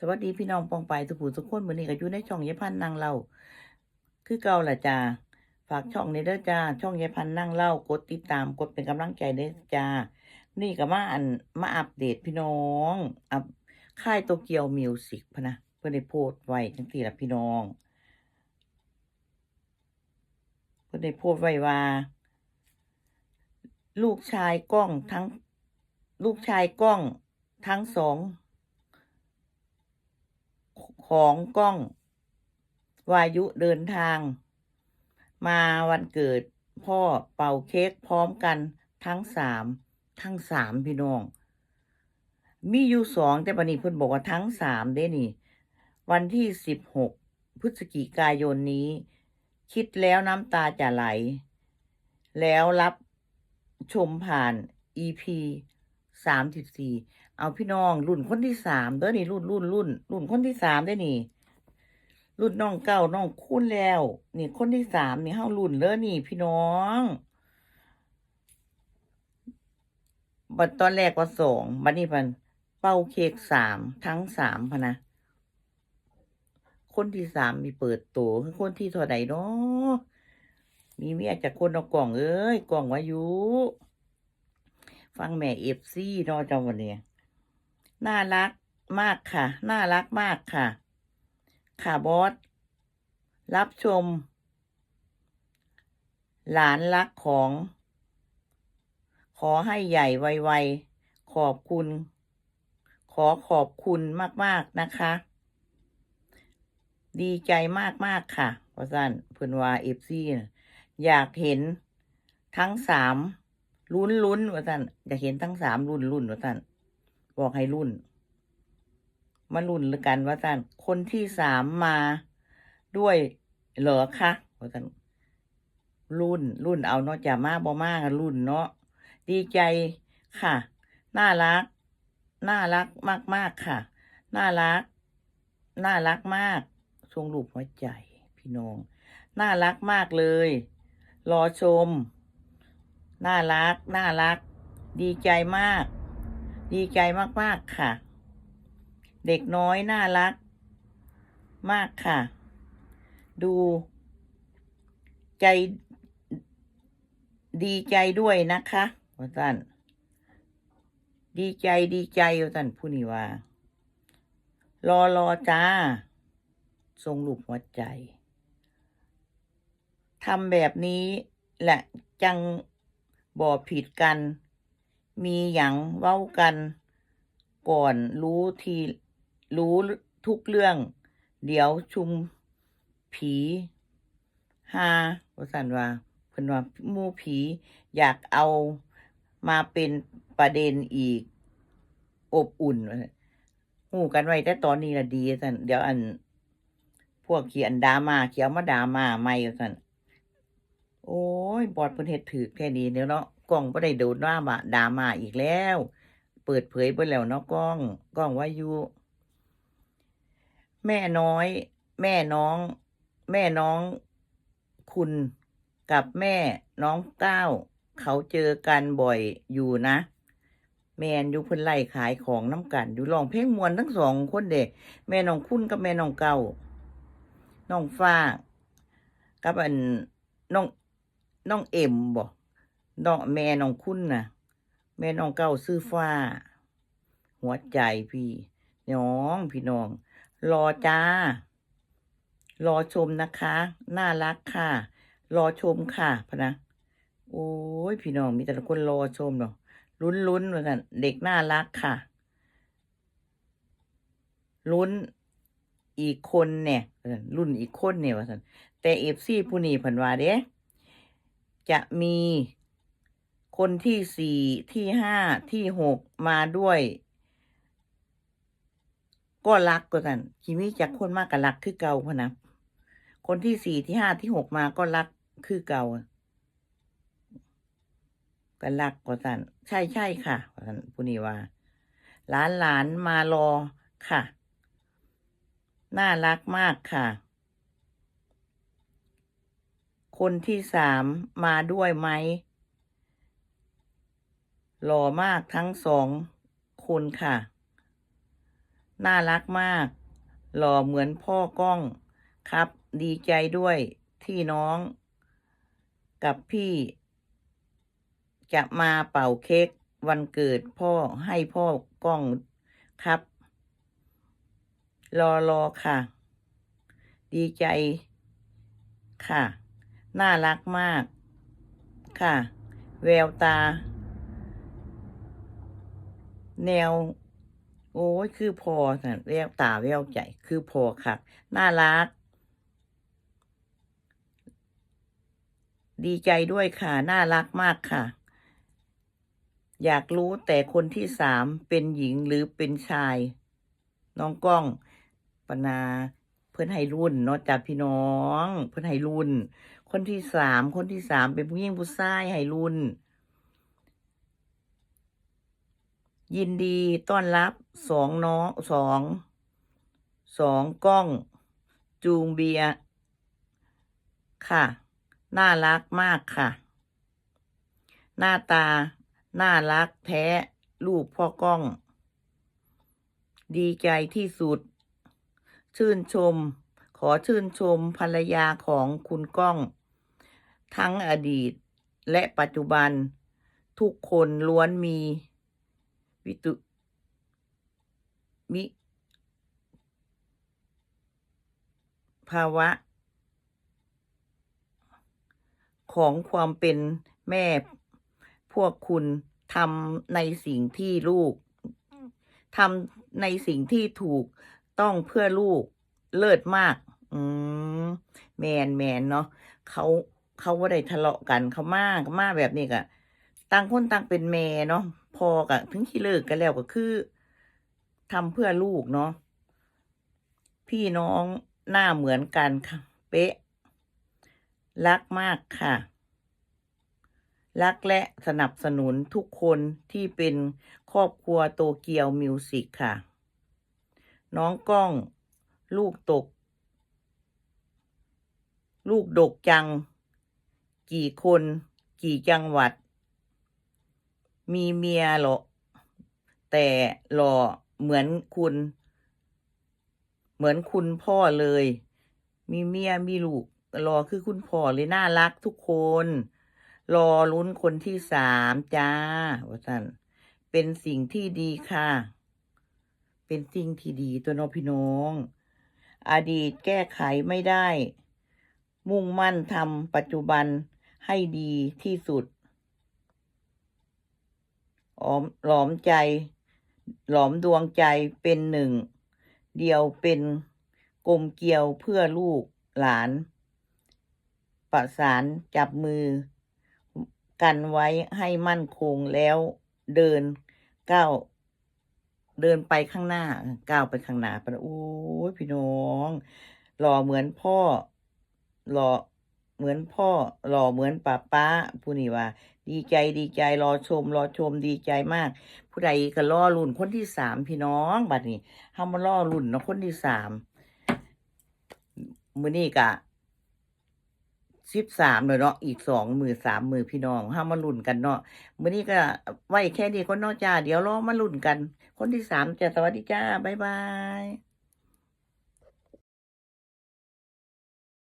สวัสดีพี่น้องปองไปสุขุมสุขคนเมือนี้ก็อยู่ในช่องยายพันนั่งเล่าคือเก่าล่ะจ้าฝากช่องนี้เด้อจ้าช่องยายพันนั่งเล่ากดติดตามกดเป็นกำลังใจเด้อจ้านี่ก็มาอันมาอัปเดตพี่น้องอัพค่ายโตเกียวมิวสิกพะนะเพื่อนได้โพสต์ไว้จังสี่ละพี่น้อง เพื่อนได้โพสต์ไว้ว่า ลูกชายกล้องทั้ง ลูกชายกล้องทั้งสอง ของกล้อง วายุเดินทาง มาวันเกิดพ่อเป่าเค้กพร้อมกันทั้งสามทั้งสามพี่น้อง มีอยู่สองแต่ปนี้เพิ่นบอกว่าทั้งสามเด้นี่ วันที่สิบหกพฤศจิกายนนี้ คิดแล้วน้ำตาจะไหล แล้วรับชมผ่าน EP สามสิบสี่ เอาพี่น้องรุ่นคนที่สามเด้อนี่รุ่นรุ่นรุ่นรุ่นคนที่สามได้อนี่ รุ่นน้องเก้าน้องคุ้นแล้ว นี่คนที่สามนี่เฮารุ่นเด้อนี่ พี่น้องบัดตอนแรกว่าสองบัดนี้พันเป้าเค้กสามทั้งสามพะนะคนที่สามมีเปิดตัวคือคนที่เท่าใดเนาะมีเมียจากคนเอากล่องเอ้ยกล่องวายุ ฟังแม่เอฟซีนาะจังวันเนี้ย น่ารักมากค่ะ น่ารักมากค่ะ ค่ะบอส รับชม หลานรักของ ขอให้ใหญ่ไวๆ ขอบคุณ ขอขอบคุณมากๆนะคะ ดีใจมากๆค่ะว่สั้นเพื่อนว่าเอฟซีอยากเห็นทั้งสามลุ้นลุ้นว่าสั้นอยากเห็นทั้งสามรุ่นรุ่นว่าสั้น บอกให้รุ่น มารุ่นหรือกันว่าสั้นคนที่สามมาด้วยเหรอคะว่าสั้นรุ่น รุ่นเอาเนาะจะมาบ่มากรุ่นเนาะดีใจค่ะ น่ารัก น่ารักมากๆค่ะ น่ารัก น่ารักมากทรงรูปหัวใจ พี่น้อง น่ารักมากเลย รอชม น่ารัก น่ารัก ดีใจมาก ดีใจมาก ๆ ค่ะ เด็กน้อยน่ารัก มากค่ะ ดูใจดีใจด้วยนะคะว่าท่านดีใจดีใจว่าท่านผู้นี้ว่า รอรอจ้า ทรงรูปหัวใจทำแบบนี้แหละจังบ่ผิดกัน มีอย่างเว้ากันก่อนรู้ทีรู้ทุกเรื่อง เดี๋ยวชุมผีฮาว่าสันว่าเพิ่นว่ามู่ผีอยากเอามาเป็นประเด็นอีก อบอุ่นหูกันไว้แต่ตอนนี้ละดีสันเดี๋ยวอัน พวกเขียนดามาเขียวมาดามาใหม่สันโอ้ยบอดเพิ่นเฮ็ดถือแค่นี้เดี๋ยวเนาะ กล้องบ่ได้โดนดราม่าดามาอีกแล้ว เปิดเผยเบิดแล้วเนาะกล้องกล้องว่าอยู่แม่น้อย แม่น้อง แม่น้อง คุณกับแม่น้องก้าวเขาเจอกันบ่อยอยู่นะ แมนอยู่เพิ่นไล่ขายของน้ำกันอยู่ร้องเพลงมวนทั้งสองคนเด็แม่น้องคุณกับแม่น้องเก่าน้องฟ้า กับอันน้องน้องเอ็มบ่ น้องแม่น้องคุณน่ะ แม่น้องเก่าซื้อฟ้า หัวใจพี่น้องพี่น้อง รอจ้า รอชมนะคะ น่ารักค่ะ รอชมค่ะพะนะ โอ้ยพี่น้องมีแต่ละคนรอชมเนาะลุ้นลุ้นเหมือนกันเด็กน่ารักค่ะ ลุ้นอีกคนเนี่ยรุ่นอีกคนเนี่ยว่าสันแต่เอฟซีผู้นี้เพันว่าเด้จะมี คนที่สี่ที่ห้าที่หกมาด้วย ก็รักก็สันชีวิตจากคนมากกับรักคือเก่าพนะคนที่สี่ที่ห้าที่หกมาก็รักคือเก่ากันรักกว่าสันใช่ใช่ค่ะว่าสันผู้นี้ว่าหลานหลานมารอค่ะ น่ารักมากค่ะ คนที่สามมาด้วยไหม หล่อมากทั้งสองคนค่ะ น่ารักมาก หล่อเหมือนพ่อกล้องครับ ดีใจด้วยที่น้อง กับพี่ จะมาเป่าเค้กวันเกิดพ่อให้พ่อกล้องครับ รอรอค่ะ ดีใจค่ะ น่ารักมาก ค่ะ แววตา แนว โอ้ยคือพอสันแววตาแววใจคือพอค่ะ น่ารัก ดีใจด้วยค่ะ น่ารักมากค่ะ อยากรู้แต่คนที่สามเป็นหญิงหรือเป็นชาย น้องกล้องปนาเพื่อนให้รุ่นเนาะจ้ะพี่น้อง เพื่อนให้รุ่น คนที่สามคนที่สามเป็นผู้หญิงผู้ชายให้รุ่น ยินดีต้อนรับสองน้องสองสองกล้อง จูงเบียค่ะ น่ารักมากค่ะ หน้าตา น่ารักแท้ลูกพ่อกล้อง ดีใจที่สุด ชื่นชม ขอชื่นชมภรรยาของคุณก้อง ทั้งอดีตและปัจจุบัน ทุกคนล้วนมี วิตุมิภาวะ ของความเป็นแม่ พวกคุณทำในสิ่งที่ลูกทำในสิ่งที่ถูกต้องเพื่อลูกเลิศมาก อืมแมนแมนเนาะเขาเขาว่าได้ทะเลาะกันเขามากมากแบบนี้กะ ต่างคนต่างเป็นแม่เนาะพอกะถึงที่เลิกกันแล้วก็คือทำเพื่อลูกเนาะพี่น้องหน้าเหมือนกันค่ะ เป๊ะ รักมากค่ะ รักและสนับสนุนทุกคนที่เป็นครอบครัวโตเกียวมิวสิกค่ะ น้องก้องลูกตก ลูกดกจัง กี่คน กี่จังหวัด มีเมียหรอแต่หล่อเหมือนคุณ เหมือนคุณพ่อเลย มีเมียมีลูกรอคือคุณพ่อเลยน่ารักทุกคน รอลุ้นคนที่สามจ้าว่าท่านเป็นสิ่งที่ดีค่ะ เป็นสิ่งที่ดีตัวน้องพี่น้อง อดีตแก้ไขไม่ได้ มุ่งมั่นทำปัจจุบันให้ดีที่สุด หอมหลอมใจ หลอมดวงใจเป็นหนึ่ง เดียวเป็นกลมเกลียวเพื่อลูกหลาน ประสานจับมือ กันไว้ให้มั่นคงแล้วเดินก้าวเดินไปข้างหน้าก้าวไปข้างหน้าไปโอ้ยพี่น้อง หล่อเหมือนพ่อ หล่อ เหมือนพ่อหล่อเหมือนป้าป้าผู้นี้ว่า ดีใจดีใจรอชม รอชมดีใจมาก ผู้ใดก็รอรุ่นคนที่สามพี่น้องบัดนี้เฮามารอรุ่นเนาะคนที่สามมือนี้กะสิบสามเลยเนาะอีกสองมือสามมือพี่น้องเฮามาลุ้นกันเนาะมือนี้ก็ไว้แค่นี้ก็นาะจ้า เดี๋ยวรอมาลุ้นกัน คนที่สามจ้าสวัสดีจ้า บ๊ายบาย